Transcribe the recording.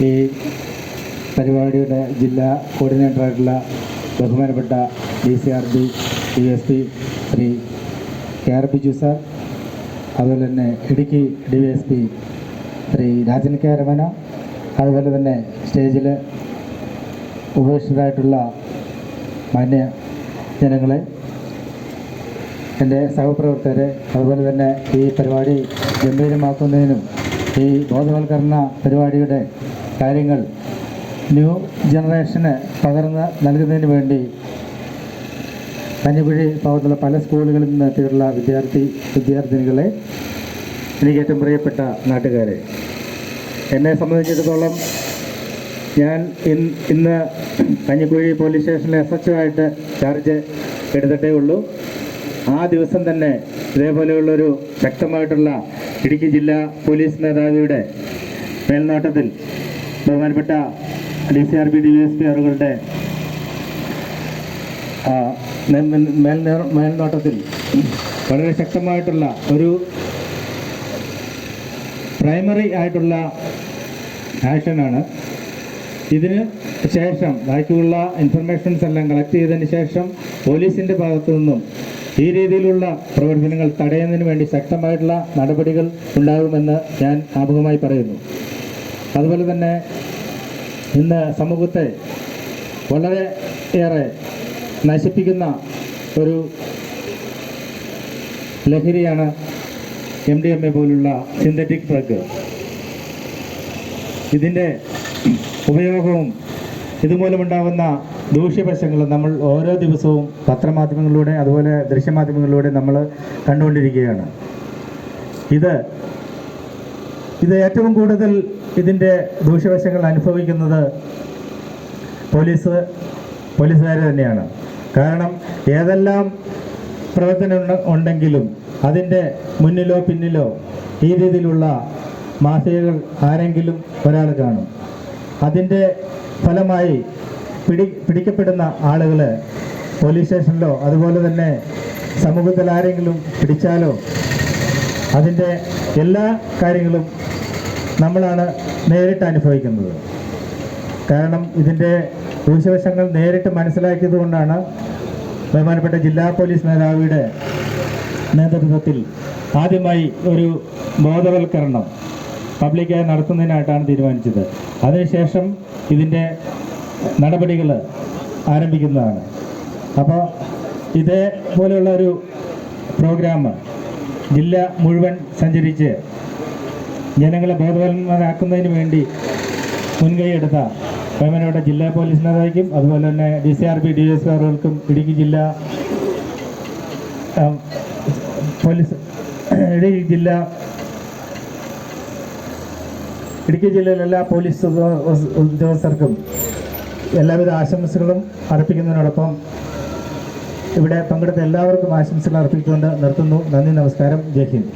ഈ പരിപാടിയുടെ ജില്ലാ കോർഡിനേറ്ററായിട്ടുള്ള ബഹുമാനപ്പെട്ട D C R B D S P Shri K R Biju sir അതുപോലെ തന്നെ Idukki D S P Shri Rajan K Ramana അതുപോലെ തന്നെ സ്റ്റേജിൽ ഉപേക്ഷിതരായിട്ടുള്ള മാന്യ ജനങ്ങളെ എന്റെ സഹപ്രവർത്തകരെ അതുപോലെ തന്നെ ഈ പരിപാടി ഗംഭീരമാക്കുന്നതിനും ഈ ബോധവൽക്കരണ പരിപാടിയുടെ കാര്യങ്ങൾ ന്യൂ ജനറേഷന് പകർന്ന് നൽകുന്നതിന് വേണ്ടി കഞ്ഞിക്കുഴി ഭാഗത്തുള്ള പല സ്കൂളുകളിൽ നിന്ന് എത്തിയിട്ടുള്ള വിദ്യാർത്ഥി വിദ്യാർത്ഥിനികളെ എനിക്ക് ഏറ്റവും പ്രിയപ്പെട്ട നാട്ടുകാരെ. എന്നെ സംബന്ധിച്ചിടത്തോളം ഞാൻ ഇന്ന് കഞ്ഞിക്കുഴി പോലീസ് സ്റ്റേഷനിലെ എസ് എച്ച് ആയിട്ട് ചാർജ് എടുത്തിട്ടേ ഉള്ളൂ. ആ ദിവസം തന്നെ ഇതേപോലെയുള്ളൊരു ശക്തമായിട്ടുള്ള ഇടുക്കി ജില്ലാ പോലീസ് മേധാവിയുടെ മേൽനോട്ടത്തിൽ ബഹുമാനപ്പെട്ട D C R B D S P ആറുകളുടെ മേൽനോട്ടത്തിൽ വളരെ ശക്തമായിട്ടുള്ള ഒരു പ്രൈമറി ആയിട്ടുള്ള ആക്ഷനാണ്. ഇതിന് ശേഷം ബാക്കിയുള്ള ഇൻഫർമേഷൻസ് എല്ലാം കളക്ട് ചെയ്തതിന് ശേഷം പോലീസിന്റെ ഭാഗത്തു നിന്നും ഈ രീതിയിലുള്ള പ്രവർത്തനങ്ങൾ തടയുന്നതിന് വേണ്ടി ശക്തമായിട്ടുള്ള നടപടികൾ ഉണ്ടാകുമെന്ന് ഞാൻ ആമുഖമായി പറയുന്നു. അതുപോലെ തന്നെ ഇന്ന് സമൂഹത്തെ വളരെ ഏറെ നശിപ്പിക്കുന്ന ഒരു ലഹരിയാണ് എം ഡി എം എ പോലുള്ള സിന്തറ്റിക് ഡ്രഗ് ഇതിന്റെ ഉപയോഗവും ഇതുമൂലമുണ്ടാകുന്ന ദൂഷ്യവശങ്ങളും നമ്മൾ ഓരോ ദിവസവും പത്രമാധ്യമങ്ങളിലൂടെ അതുപോലെ ദൃശ്യമാധ്യമങ്ങളിലൂടെ നമ്മൾ കണ്ടുകൊണ്ടിരിക്കുകയാണ്. ഇത് ഇത് ഏറ്റവും കൂടുതൽ ഇതിന്റെ ദൂഷ്യവശങ്ങൾ അനുഭവിക്കുന്നത് പോലീസ് പോലീസുകാർ തന്നെയാണ്. കാരണം ഏതെല്ലാം പ്രവർത്തനം ഉണ്ട- ഉണ്ടെങ്കിലും അതിന്റെ മുന്നിലോ പിന്നിലോ ഈ രീതിയിലുള്ള മാഫിയകൾ ആരെങ്കിലും ഒരാൾ കാണും. അതിന്റെ ഫലമായി പിടി പിടിക്കപ്പെടുന്ന ആളുകൾ പോലീസ് സ്റ്റേഷനിലോ അതുപോലെ തന്നെ സമൂഹത്തിൽ ആരെങ്കിലും പിടിച്ചാലോ അതിന്റെ എല്ലാ കാര്യങ്ങളും നമ്മളാണ് നേരിട്ട് അനുഭവിക്കുന്നത്. കാരണം ഇതിന്റെ ദൂഷ്യവശങ്ങൾ നേരിട്ട് മനസ്സിലാക്കിയതുകൊണ്ടാണ് ബഹുമാനപ്പെട്ട ജില്ലാ പോലീസ് മേധാവിയുടെ നേതൃത്വത്തിൽ ആദ്യമായി ഒരു ബോധവൽക്കരണം പബ്ലിക്കായി നടത്തുന്നതിനായിട്ടാണ് തീരുമാനിച്ചത്. അതിനുശേഷം ഇതിന്റെ നടപടികൾ ആരംഭിക്കുന്നതാണ്. അപ്പോൾ ഇതേപോലെയുള്ള ഒരു പ്രോഗ്രാം ജില്ല മുഴുവൻ സഞ്ചരിച്ച് ജനങ്ങളെ ബോധവൽക്കരണമാക്കുന്നതിന് വേണ്ടി മുൻകൈയെടുത്ത ബഹുമാനപ്പെട്ട ജില്ലാ പോലീസ് മേധാവിക്കും അതുപോലെ തന്നെ D C R P D S ആറുകൾക്കും Idukki ജില്ലാ പോലീസ് ഇടുക്കി ജില്ല ഇടുക്കി ജില്ലയിലെ എല്ലാ പോലീസ് ഉദ്യോഗസ്ഥർക്കും എല്ലാവിധ ആശംസകളും അർപ്പിക്കുന്നതിനോടൊപ്പം ഇവിടെ പങ്കെടുത്ത എല്ലാവർക്കും ആശംസകൾ അർപ്പിച്ചുകൊണ്ട് നിർത്തുന്നു. നന്ദി നമസ്കാരം. ജയ് ഹിന്ദ്.